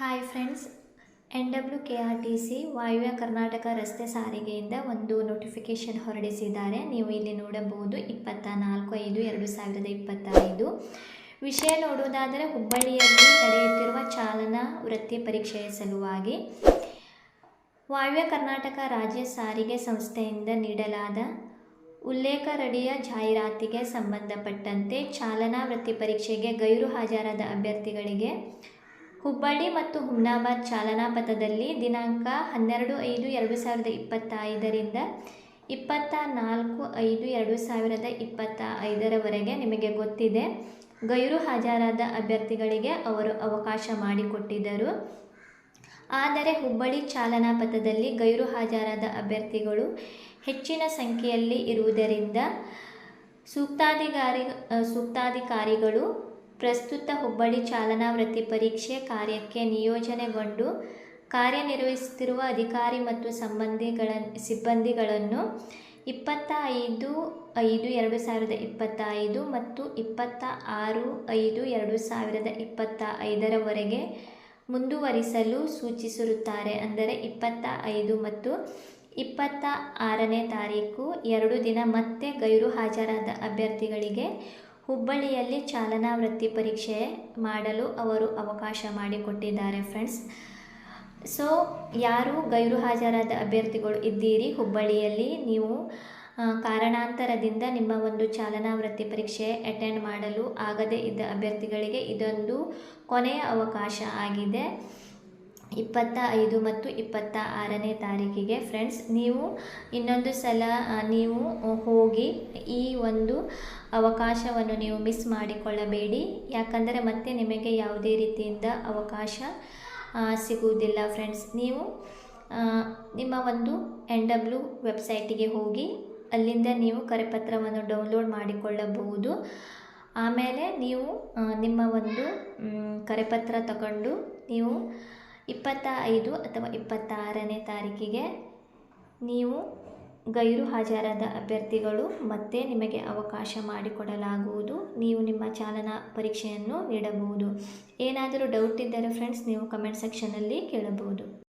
Hi friends N W K R T C ವಾಯುವ್ಯ ಕರ್ನಾಟಕ ರಸ್ತೆ ಸಾರಿಗೆಯಿಂದ ಒಂದು ನೋಟಿಫಿಕೇಷನ್ ಹೊರಡಿಸಿದ್ದಾರೆ. ನೀವು ಇಲ್ಲಿ ನೋಡಬಹುದು ಇಪ್ಪತ್ತ ನಾಲ್ಕು ಐದು ಎರಡು ಸಾವಿರದ ಇಪ್ಪತ್ತೈದು. ವಿಷಯ ನೋಡುವುದಾದರೆ, ಹುಬ್ಬಳ್ಳಿಯಲ್ಲಿ ನಡೆಯುತ್ತಿರುವ ಚಾಲನಾ ವೃತ್ತಿ ಪರೀಕ್ಷೆಯ ಸಲುವಾಗಿ ವಾಯುವ್ಯ ಕರ್ನಾಟಕ ರಾಜ್ಯ ಸಾರಿಗೆ ಸಂಸ್ಥೆಯಿಂದ ನೀಡಲಾದ ಉಲ್ಲೇಖ ರಡಿಯ ಜಾಹೀರಾತಿಗೆ ಸಂಬಂಧಪಟ್ಟಂತೆ ಚಾಲನಾ ವೃತ್ತಿ ಪರೀಕ್ಷೆಗೆ ಗೈರು ಹಾಜರಾದ ಅಭ್ಯರ್ಥಿಗಳಿಗೆ ಹುಬ್ಬಳ್ಳಿ ಮತ್ತು ಹುಮ್ನಾಬಾದ್ ಚಾಲನಾ ಪಥದಲ್ಲಿ ದಿನಾಂಕ ಹನ್ನೆರಡು ಐದು ಎರಡು ಸಾವಿರದ ಇಪ್ಪತ್ತೈದರಿಂದ ಇಪ್ಪತ್ತ ನಾಲ್ಕು ಐದು ಎರಡು ಸಾವಿರದ ಇಪ್ಪತ್ತ ಐದರವರೆಗೆ ನಿಮಗೆ ಗೊತ್ತಿದೆ. ಗೈರು ಹಾಜರಾದ ಅಭ್ಯರ್ಥಿಗಳಿಗೆ ಅವರು ಅವಕಾಶ ಮಾಡಿಕೊಟ್ಟಿದ್ದರು. ಆದರೆ ಹುಬ್ಬಳ್ಳಿ ಚಾಲನಾ ಪಥದಲ್ಲಿ ಗೈರು ಹಾಜರಾದ ಅಭ್ಯರ್ಥಿಗಳು ಹೆಚ್ಚಿನ ಸಂಖ್ಯೆಯಲ್ಲಿ ಇರುವುದರಿಂದ ಸೂಕ್ತಾಧಿಕಾರಿ, ಸೂಕ್ತಾಧಿಕಾರಿಗಳು ಪ್ರಸ್ತುತ ಹುಬ್ಬಳ್ಳಿ ಚಾಲನಾ ವೃತ್ತಿ ಪರೀಕ್ಷೆ ಕಾರ್ಯಕ್ಕೆ ನಿಯೋಜನೆಗೊಂಡು ಕಾರ್ಯನಿರ್ವಹಿಸುತ್ತಿರುವ ಅಧಿಕಾರಿ ಮತ್ತು ಸಂಬಂಧಿಗಳ ಸಿಬ್ಬಂದಿಗಳನ್ನು ಇಪ್ಪತ್ತ ಐದು ಐದು ಎರಡು ಸಾವಿರದ ಇಪ್ಪತ್ತೈದು ಮತ್ತು ಇಪ್ಪತ್ತ ಆರು ಐದು ಎರಡು ಸಾವಿರದ ಇಪ್ಪತ್ತ ಐದರವರೆಗೆ ಮುಂದುವರಿಸಲು ಸೂಚಿಸಿರುತ್ತಾರೆ. ಅಂದರೆ ಇಪ್ಪತ್ತ ಐದು ಮತ್ತು ಇಪ್ಪತ್ತ ಆರನೇ ತಾರೀಕು ಎರಡು ದಿನ ಮತ್ತೆ ಗೈರು ಹಾಜರಾದ ಅಭ್ಯರ್ಥಿಗಳಿಗೆ ಹುಬ್ಬಳ್ಳಿಯಲ್ಲಿ ಚಾಲನಾ ವೃತ್ತಿ ಪರೀಕ್ಷೆ ಮಾಡಲು ಅವರು ಅವಕಾಶ ಮಾಡಿಕೊಟ್ಟಿದ್ದಾರೆ ಫ್ರೆಂಡ್ಸ್. ಸೊ, ಯಾರು ಗೈರು ಹಾಜರಾದ ಅಭ್ಯರ್ಥಿಗಳು ಇದ್ದೀರಿ ಹುಬ್ಬಳ್ಳಿಯಲ್ಲಿ, ನೀವು ಕಾರಣಾಂತರದಿಂದ ನಿಮ್ಮ ಒಂದು ಚಾಲನಾ ವೃತ್ತಿ ಪರೀಕ್ಷೆ ಅಟೆಂಡ್ ಮಾಡಲು ಆಗದೇ ಇದ್ದ ಅಭ್ಯರ್ಥಿಗಳಿಗೆ ಇದೊಂದು ಕೊನೆಯ ಅವಕಾಶ ಆಗಿದೆ. ಇಪ್ಪತ್ತ ಐದು ಮತ್ತು ಇಪ್ಪತ್ತ ಆರನೇ ತಾರೀಕಿಗೆ ಫ್ರೆಂಡ್ಸ್ ನೀವು ಇನ್ನೊಂದು ಸಲ ನೀವು ಹೋಗಿ ಈ ಒಂದು ಅವಕಾಶವನ್ನು ನೀವು ಮಿಸ್ ಮಾಡಿಕೊಳ್ಳಬೇಡಿ. ಯಾಕಂದರೆ ಮತ್ತೆ ನಿಮಗೆ ಯಾವುದೇ ರೀತಿಯಿಂದ ಅವಕಾಶ ಸಿಗುವುದಿಲ್ಲ ಫ್ರೆಂಡ್ಸ್ ನೀವು ನಿಮ್ಮ ಒಂದು ಎನ್ ಡಬ್ಲ್ಯೂ ವೆಬ್ಸೈಟಿಗೆ ಹೋಗಿ ಅಲ್ಲಿಂದ ನೀವು ಕರೆಪತ್ರವನ್ನು ಡೌನ್ಲೋಡ್ ಮಾಡಿಕೊಳ್ಳಬಹುದು. ಆಮೇಲೆ ನೀವು ನಿಮ್ಮ ಒಂದು ಕರೆಪತ್ರ ತಗೊಂಡು ನೀವು ಇಪ್ಪತ್ತ ಐದು ಅಥವಾ ಇಪ್ಪತ್ತಾರನೇ ತಾರೀಕಿಗೆ ನೀವು ಗೈರು ಹಾಜರಾದ ಅಭ್ಯರ್ಥಿಗಳು ಮತ್ತೆ ನಿಮಗೆ ಅವಕಾಶ ಮಾಡಿಕೊಡಲಾಗುವುದು. ನೀವು ನಿಮ್ಮ ಚಾಲನಾ ಪರೀಕ್ಷೆಯನ್ನು ನೀಡಬಹುದು. ಏನಾದರೂ ಡೌಟ್ ಇದ್ದರೆ ಫ್ರೆಂಡ್ಸ್ ನೀವು ಕಮೆಂಟ್ ಸೆಕ್ಷನಲ್ಲಿ ಕೇಳಬಹುದು.